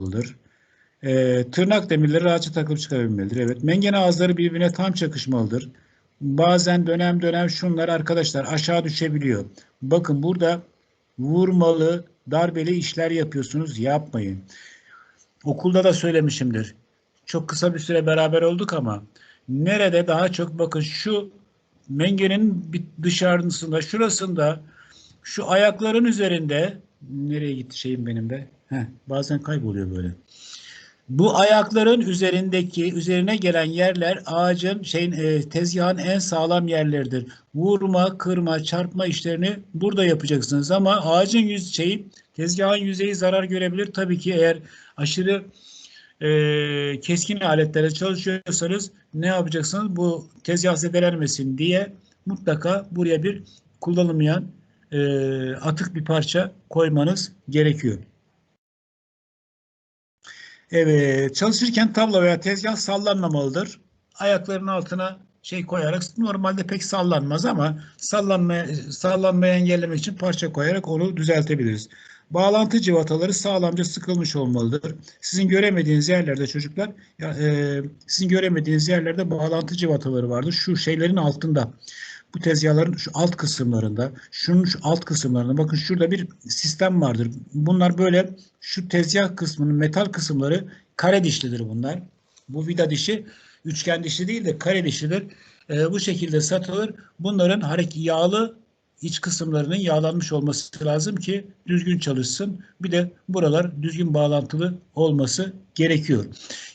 takılmalıdır. Ee, tırnak demirleri rahatça takılıp çıkabilmelidir. Evet. Mengene ağızları birbirine tam çakışmalıdır. Bazen dönem dönem şunlar arkadaşlar aşağı düşebiliyor. Bakın burada vurmalı, darbeli işler yapıyorsunuz. Yapmayın. Okulda da söylemişimdir. Çok kısa bir süre beraber olduk ama nerede daha çok bakın şu mengenin dışarısında, şurasında şu ayakların üzerinde nereye gitti şeyim benim be? Heh, bazen kayboluyor böyle. Bu ayakların üzerindeki üzerine gelen yerler ağacın şeyin e, tezgahın en sağlam yerleridir. Vurma, kırma, çarpma işlerini burada yapacaksınız ama ağacın yüz şeyi tezgahın yüzeyi zarar görebilir. Tabii ki eğer aşırı e, keskin aletlere çalışıyorsanız ne yapacaksınız? Bu tezgah zedelenmesin diye mutlaka buraya bir kullanılmayan e, atık bir parça koymanız gerekiyor. Evet, çalışırken tablo veya tezgah sallanmamalıdır. Ayaklarının altına şey koyarak normalde pek sallanmaz ama sallanmaya, sallanmayı engellemek için parça koyarak onu düzeltebiliriz. Bağlantı civataları sağlamca sıkılmış olmalıdır. Sizin göremediğiniz yerlerde çocuklar, e, sizin göremediğiniz yerlerde bağlantı civataları vardır. Şu şeylerin altında. Bu tezgahların şu alt kısımlarında, şunun şu alt kısımlarında bakın şurada bir sistem vardır. Bunlar böyle şu tezgah kısmının metal kısımları kare dişlidir bunlar. Bu vida dişi üçgen dişli değil de kare dişlidir. E, bu şekilde satılır. Bunların hareket yağlı iç kısımlarının yağlanmış olması lazım ki düzgün çalışsın. Bir de buralar düzgün bağlantılı olması gerekiyor.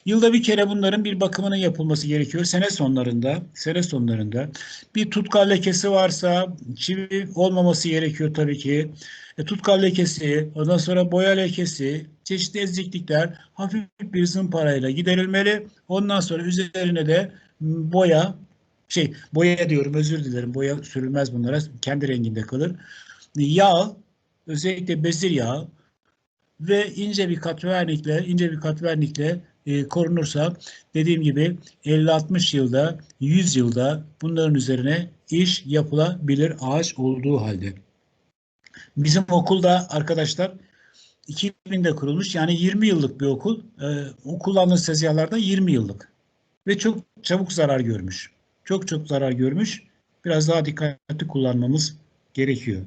Yılda bir kere bunların bir bakımının yapılması gerekiyor. Sene sonlarında, sene sonlarında bir tutkal lekesi varsa çivi olmaması gerekiyor tabii ki. E, tutkal lekesi, ondan sonra boya lekesi, çeşitli eziklikler hafif bir zımparayla giderilmeli. Ondan sonra üzerine de boya şey boya diyorum özür dilerim boya sürülmez bunlara kendi renginde kalır. Yağ özellikle bezir yağı ve ince bir katvernikle ince bir katvernikle e, korunursa dediğim gibi 50-60 yılda 100 yılda bunların üzerine iş yapılabilir ağaç olduğu halde. Bizim okulda arkadaşlar 2000'de kurulmuş yani 20 yıllık bir okul. E, o kullandığımız tezgahlarda 20 yıllık ve çok çabuk zarar görmüş çok çok zarar görmüş. Biraz daha dikkatli kullanmamız gerekiyor.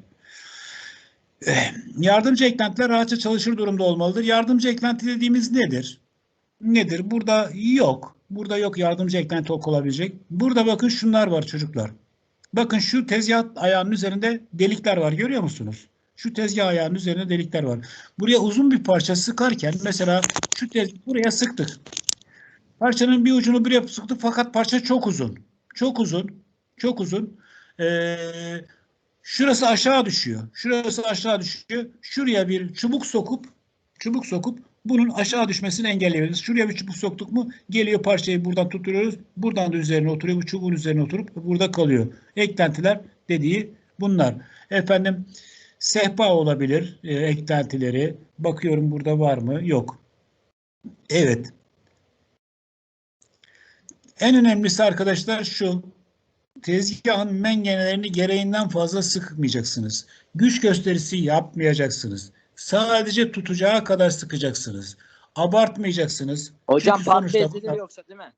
Eh, yardımcı eklentiler rahatça çalışır durumda olmalıdır. Yardımcı eklenti dediğimiz nedir? Nedir? Burada yok. Burada yok yardımcı eklenti olabilecek. Burada bakın şunlar var çocuklar. Bakın şu tezgah ayağının üzerinde delikler var görüyor musunuz? Şu tezgah ayağının üzerinde delikler var. Buraya uzun bir parça sıkarken mesela şu tez buraya sıktık. Parçanın bir ucunu buraya sıktık fakat parça çok uzun. Çok uzun. Çok uzun. Ee, şurası aşağı düşüyor. Şurası aşağı düşüyor. Şuraya bir çubuk sokup çubuk sokup bunun aşağı düşmesini engelleyebiliriz. Şuraya bir çubuk soktuk mu geliyor parçayı buradan tutturuyoruz. Buradan da üzerine oturuyor. Bu çubuğun üzerine oturup burada kalıyor. Eklentiler dediği bunlar. Efendim sehpa olabilir e, eklentileri. Bakıyorum burada var mı? Yok. Evet. En önemlisi arkadaşlar şu. Tezgahın mengenelerini gereğinden fazla sıkmayacaksınız. Güç gösterisi yapmayacaksınız. Sadece tutacağı kadar sıkacaksınız. Abartmayacaksınız. Hocam Çünkü parça sonuçta- eziliyor yoksa değil mi?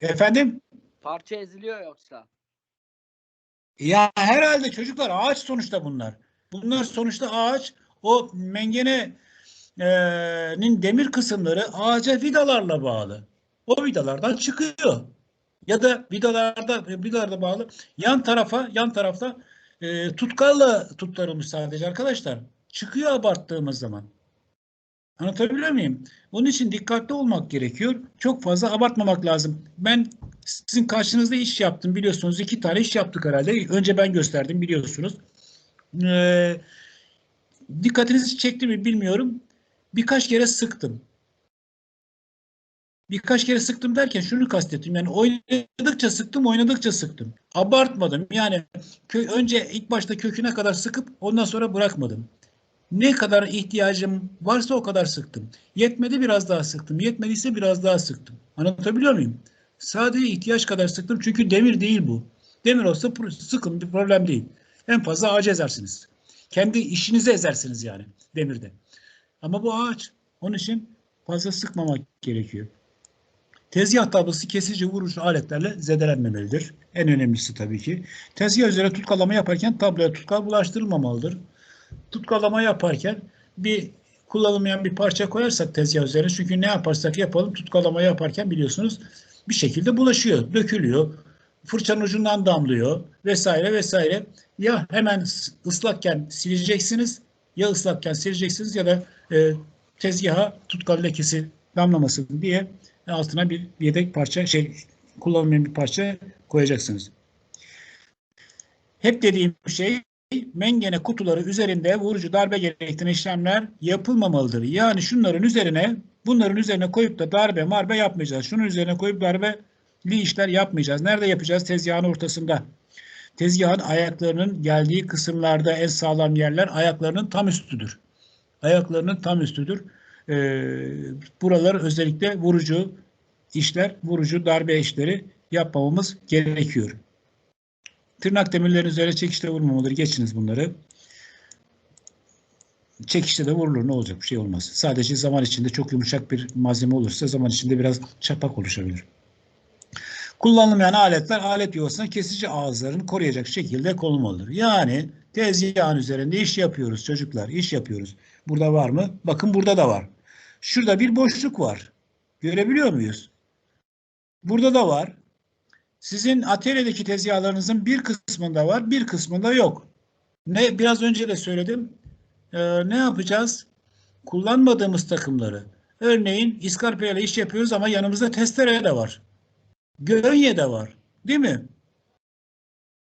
Efendim? Parça eziliyor yoksa. Ya herhalde çocuklar ağaç sonuçta bunlar. Bunlar sonuçta ağaç. O mengenenin demir kısımları ağaca vidalarla bağlı. O vidalardan çıkıyor. Ya da vidalarda vidalarda bağlı yan tarafa yan tarafta e, tutkalla tuttarılmış sadece arkadaşlar. Çıkıyor abarttığımız zaman. Anlatabiliyor muyum? Onun için dikkatli olmak gerekiyor. Çok fazla abartmamak lazım. Ben sizin karşınızda iş yaptım biliyorsunuz. iki tane iş yaptık herhalde. Önce ben gösterdim biliyorsunuz. Ee, dikkatinizi çekti mi bilmiyorum. Birkaç kere sıktım. Birkaç kere sıktım derken şunu kastettim. Yani oynadıkça sıktım, oynadıkça sıktım. Abartmadım. Yani önce ilk başta köküne kadar sıkıp ondan sonra bırakmadım. Ne kadar ihtiyacım varsa o kadar sıktım. Yetmedi biraz daha sıktım. Yetmediyse biraz daha sıktım. Anlatabiliyor muyum? Sadece ihtiyaç kadar sıktım. Çünkü demir değil bu. Demir olsa sıkın bir problem değil. En fazla ağaç ezersiniz. Kendi işinizi ezersiniz yani demirde. Ama bu ağaç. Onun için fazla sıkmamak gerekiyor. Tezgah tablosu kesici vurucu aletlerle zedelenmemelidir. En önemlisi tabii ki. Tezgah üzerine tutkalama yaparken tabloya tutkal bulaştırılmamalıdır. Tutkalama yaparken bir kullanılmayan bir parça koyarsak tezgah üzerine çünkü ne yaparsak yapalım tutkalama yaparken biliyorsunuz bir şekilde bulaşıyor, dökülüyor. Fırçanın ucundan damlıyor vesaire vesaire. Ya hemen ıslakken sileceksiniz ya ıslakken sileceksiniz ya da e, tezgaha tutkal lekesi damlamasın diye altına bir yedek parça şey kullanılmayan bir parça koyacaksınız. Hep dediğim şey mengene kutuları üzerinde vurucu darbe gerektiren işlemler yapılmamalıdır. Yani şunların üzerine bunların üzerine koyup da darbe marbe yapmayacağız. Şunun üzerine koyup darbeli işler yapmayacağız. Nerede yapacağız? Tezgahın ortasında. Tezgahın ayaklarının geldiği kısımlarda en sağlam yerler ayaklarının tam üstüdür. Ayaklarının tam üstüdür. Ee, buralar özellikle vurucu işler, vurucu darbe işleri yapmamamız gerekiyor. Tırnak demirlerin üzerine çekişle vurmamalıdır. Geçiniz bunları. Çekişte de vurulur. Ne olacak? Bir şey olmaz. Sadece zaman içinde çok yumuşak bir malzeme olursa zaman içinde biraz çapak oluşabilir. Kullanılmayan aletler alet yuvasına kesici ağızlarını koruyacak şekilde konulmalıdır. Yani tezgahın üzerinde iş yapıyoruz çocuklar. iş yapıyoruz. Burada var mı? Bakın burada da var. Şurada bir boşluk var. Görebiliyor muyuz? Burada da var. Sizin atölyedeki tezgahlarınızın bir kısmında var, bir kısmında yok. Ne biraz önce de söyledim. Ee, ne yapacağız? Kullanmadığımız takımları. Örneğin iskarpayla iş yapıyoruz ama yanımızda testere de var. Gönye de var. Değil mi?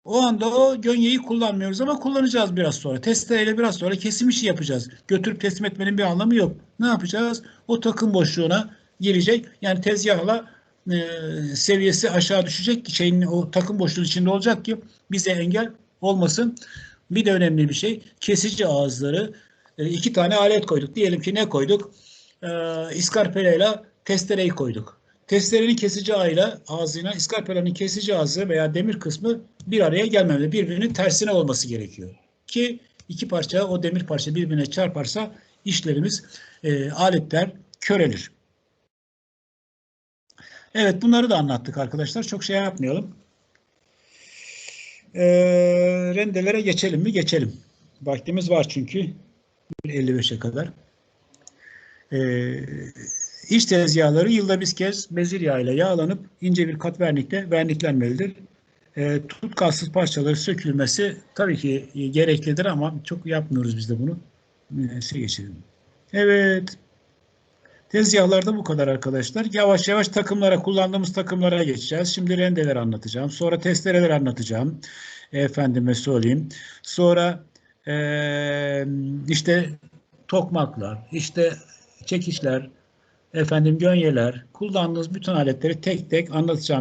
O anda o gönyeyi kullanmıyoruz ama kullanacağız biraz sonra. Testereyle biraz sonra kesim işi yapacağız. Götürüp teslim etmenin bir anlamı yok. Ne yapacağız? O takım boşluğuna girecek. Yani tezgahla e, seviyesi aşağı düşecek ki şeyin o takım boşluğu içinde olacak ki bize engel olmasın. Bir de önemli bir şey kesici ağızları e, iki tane alet koyduk. Diyelim ki ne koyduk? E, iskarpelayla testereyi koyduk. Testerenin kesici ağıyla ağzıyla iskarpelanın kesici ağzı veya demir kısmı bir araya gelmemeli. Birbirinin tersine olması gerekiyor. Ki iki parça o demir parça birbirine çarparsa işlerimiz e, aletler körelir. Evet bunları da anlattık arkadaşlar. Çok şey yapmayalım. Ee, rendelere geçelim mi? Geçelim. Vaktimiz var çünkü. 55'e kadar. Ee, iç tezgahları yılda bir kez bezir yağıyla yağlanıp ince bir kat vernikle verniklenmelidir. Ee, tutkalsız parçaları sökülmesi tabii ki gereklidir ama çok yapmıyoruz biz de bunu. Neyse geçelim. Evet. Tezgahlarda bu kadar arkadaşlar. Yavaş yavaş takımlara, kullandığımız takımlara geçeceğiz. Şimdi rendeler anlatacağım. Sonra testereler anlatacağım. Efendime söyleyeyim. Sonra eee, işte tokmaklar, işte çekişler, efendim gönyeler, kullandığınız bütün aletleri tek tek anlatacağım.